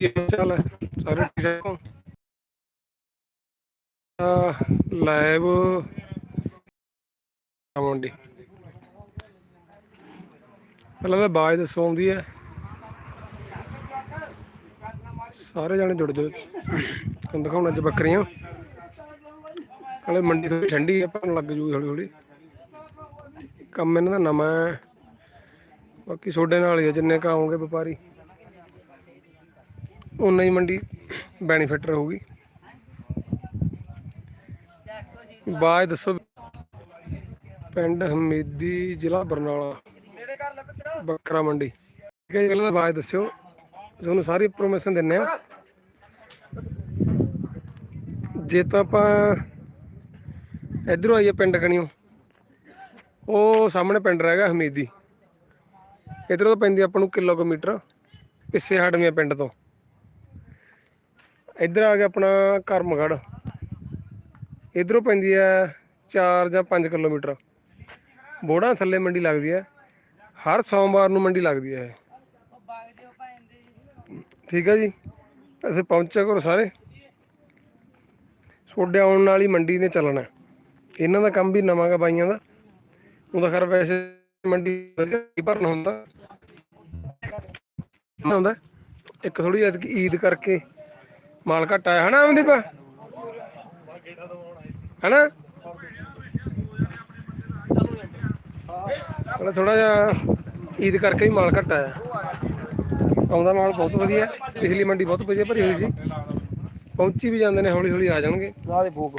ਕੀ ਹਾਲ ਹੈ ਸਾਰੇ ਠੀਕ ਠਾਕ ਹੋ ਲਾਈਵ ਮੰਡੀ ਪਹਿਲਾਂ ਤਾਂ ਬਾਜ ਦੱਸੋ ਆਉਂਦੀ ਹੈ ਸਾਰੇ ਜਾਣੇ ਜੁੜ ਜਾਓ। ਤੁਹਾਨੂੰ ਦਿਖਾਉਣਾ ਅੱਜ ਬੱਕਰੀਆਂ। ਹਲੇ ਮੰਡੀ ਥੋੜੀ ਠੰਡੀ ਹੈ ਪਰ ਲੱਗ ਜੂਗੀ ਹੌਲੀ ਹੌਲੀ ਕੰਮ ਇਹਨਾਂ ਦਾ ਨਵਾਂ ਹੈ। ਬਾਕੀ ਛੋਡੇ ਨਾਲ ਹੀ ਹੈ ਜਿੰਨੇ ਕ ਆਉਂਗੇ ਵਪਾਰੀ। ਉਨਾ ਹੀ ਮੰਡੀ ਬੈਨੀਫਿਟ ਰਹੂਗੀ। ਬਾਜ ਦੱਸੋ ਪਿੰਡ ਹਮੀਦੀ ਜ਼ਿਲ੍ਹਾ ਬਰਨਾਲਾ, ਬੱਕਰਾ ਮੰਡੀ। ਠੀਕ ਹੈ ਜੀ ਬਾਜ ਦੱਸਿਓ। ਤੁਹਾਨੂੰ ਸਾਰੀ ਇਨਫੋਰਮੇਸ਼ਨ ਦਿੰਨੇ ਆ। ਜੇ ਤਾਂ ਆਪਾਂ ਇਧਰੋਂ ਆਈਏ ਪਿੰਡ ਕਣੀਓ, ਉਹ ਸਾਹਮਣੇ ਪਿੰਡ ਰਹਿਗਾ ਹਮੀਦੀ। ਇਧਰੋਂ ਤਾਂ ਪੈਂਦੀ ਆਪਾਂ ਨੂੰ ਕਿਲੋਮੀਟਰ, ਪਿੱਛੇ ਹਟਵੀਆਂ ਪਿੰਡ ਤੋਂ। ਇੱਧਰ ਆ ਗਿਆ ਆਪਣਾ ਕਰਮਗੜ ਇਧਰੋਂ ਪੈਂਦੀ ਹੈ 4 ਜਾਂ 5 ਕਿਲੋਮੀਟਰ। ਬੋੜਾ ਥੱਲੇ ਮੰਡੀ ਲੱਗਦੀ ਹੈ। ਹਰ ਸੋਮਵਾਰ ਨੂੰ ਮੰਡੀ ਲੱਗਦੀ ਹੈ ਠੀਕ ਹੈ ਜੀ। ਅਸੀਂ ਪਹੁੰਚਿਆ ਕਰੋ ਸਾਰੇ। ਛੋਡੇ ਆਉਣ ਨਾਲ ਹੀ ਮੰਡੀ ਨੇ ਚੱਲਣਾ। ਇਹਨਾਂ ਦਾ ਕੰਮ ਵੀ ਨਵਾਂਗਾ ਬਾਈਆਂ ਦਾ। ਉਹਦਾ ਖਰ ਵੈਸੇ ਮੰਡੀ ਵਧੀਆ ਭਰਨਾ ਹੁੰਦਾ। ਹੁੰਦਾ। ਇੱਕ ਥੋੜੀ ਜਿਹੀ ਈਦ ਕਰਕੇ ਮਾਲ ਘਟ ਆਇਆ ਹਨਾ ਅਮਨਦੀਪ? ਹਨਾ? ਹਲਾ ਥੋੜਾ ਜਿਹਾ ਈਦ ਕਰਕੇ ਹੀ ਮਾਲ ਘਟ ਆਇਆ। ਆਉਂਦਾ ਮਾਲ ਬਹੁਤ ਵਧੀਆ। ਪਿਛਲੀ ਮੰਡੀ ਬਹੁਤ ਵਧੀਆ ਭਰੀ ਹੋਈ ਸੀ। ਪਹੁੰਚੀ ਵੀ ਜਾਂਦੇ ਨੇ ਹੌਲੀ ਹੌਲੀ ਆ ਜਾਣਗੇ। ਆ ਦੇ ਭੋਗ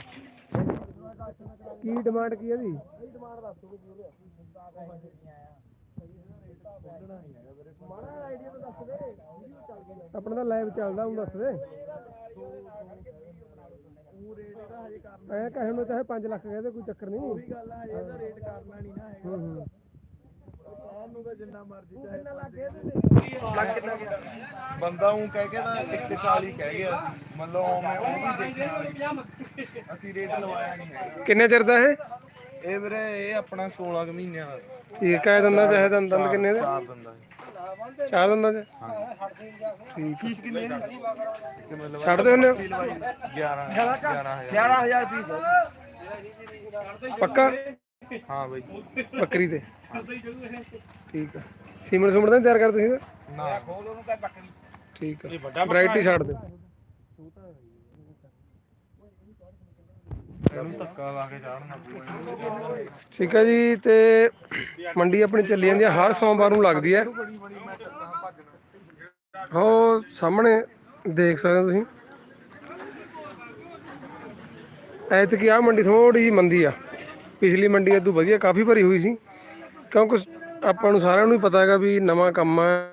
ਕੀ ਡਿਮਾਂਡ ਕੀ ਹੈ ਦੀ ਆਪਣਾ ਤਾਂ ਲਾਈਵ ਚੱਲਦਾ ਹੁਣ ਦੱਸ ਦੇ। ਐ ਕਹੇ ਨੂੰ ਚਾਹੇ 5 ਲੱਖ ਕਹਦੇ ਕੋਈ ਚੱਕਰ ਨਹੀਂ। ਉਹੀ ਗੱਲ ਆ ਹਜੇ ਤਾਂ ਰੇਟ ਕਰਨਾ ਨਹੀਂ ਨਾ ਹੈਗਾ। ਹੂੰ ਹੂੰ। ਆਹ ਨੂੰ ਤਾਂ ਜਿੰਨਾ ਮਰਜ਼ੀ ਚਾਹੇ ਲੱਗ ਕਿੰਨਾ ਗਿਆ? ਬੰਦਾ ਉਹ ਕਹਿ ਕੇ ਤਾਂ 140 ਕਹਿ ਗਿਆ ਸੀ। ਮਤਲਬ ਉਵੇਂ ਉਹ ਵੀ ਦੇਖਿਆ। ਅਸੀਂ ਰੇਟ ਲਵਾਇਆ ਨਹੀਂ ਹੈਗਾ। ਕਿੰਨੇ ਚਿਰ ਦਾ ਇਹ? ਇਹ ਵੀਰੇ ਇਹ ਆਪਣਾ 16 ਕੁ ਮਹੀਨਿਆਂ ਦਾ। ਇਹ ਕਹਿ ਦਿੰਦਾ ਚਾਹੇ ਦੰਦ ਦੰਦ ਕਿੰਨੇ ਦੇ? ਚਾਰ ਦਿੰਦਾ ਚਾਰ ਦੰਦਾਂ ਚ ਠੀਕ। ਫੀਸ ਕਿੰਨੀ ਹੈ? ਛੱਡ ਦੇ ਉਹਨੇ। 11 11000 11000 ਪੀਸ ਪੱਕਾ? ਹਾਂ ਬਈ। ਬੱਕਰੀ ਤੇ। ਠੀਕ ਆ। ਸੀਮਨ ਸੁਮਨ ਤਾਂ ਨੀ ਤਿਆਰ ਕਰ ਤੁਸੀਂ ਤਾਂ? ਨਾ। ਠੀਕ ਆ। ਵੈਰਾਈਟੀ ਛੱਡ ਦਿਓ ਠੀਕ ਹੈ ਜੀ, ਤੇ ਮੰਡੀ ਆਪਣੀ ਚੱਲੀ ਜਾਂਦੀ ਹੈ, ਹਰ ਸੋਮਵਾਰ ਨੂੰ ਲੱਗਦੀ ਹੈ। ਬੜੀ ਉਹ ਸਾਹਮਣੇ ਦੇਖ ਸਕਦੇ ਹੋ ਤੁਸੀਂ। ਐਤਕੀ ਆ ਮੰਡੀ ਥੋੜੀ ਜਿਹੀ ਮੰਦੀ ਆ। ਪਿਛਲੀ ਮੰਡੀ ਇਦੋਂ ਵਧੀਆ, ਕਾਫੀ ਭਰੀ ਹੋਈ ਸੀ। ਕਿਉਂਕਿ ਆਪਾਂ ਨੂੰ ਸਾਰਿਆਂ ਨੂੰ ਹੀ ਪਤਾ ਹੈਗਾ ਵੀ ਨਵਾਂ ਕੰਮ ਆ।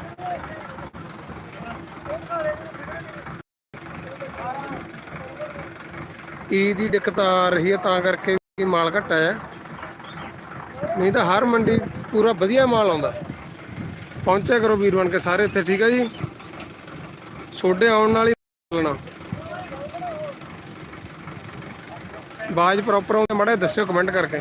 ਈ ਦੀ ਦਿੱਕਤ ਆ ਰਹੀ ਹੈ ਤਾਂ ਕਰਕੇ ਵੀ ਮਾਲ ਘੱਟ ਹੈ ਨਹੀਂ ਤਾਂ ਹਰ ਮੰਡੀ ਪੂਰਾ ਵਧੀਆ ਮਾਲ ਆਉਂਦਾ। ਪਹੁੰਚਿਆ ਕਰੋ ਵੀਰ ਬਣ ਕੇ ਸਾਰੇ ਇੱਥੇ, ਠੀਕ ਹੈ ਜੀ? ਛੋਡੇ ਆਉਣ ਨਾਲ ਹੀ ਚੱਲਣਾ। ਬਾਜ ਪ੍ਰੋਪਰ ਆਉਂਦੇ, ਮੜੇ ਦੱਸਿਓ ਕਮੈਂਟ ਕਰਕੇ।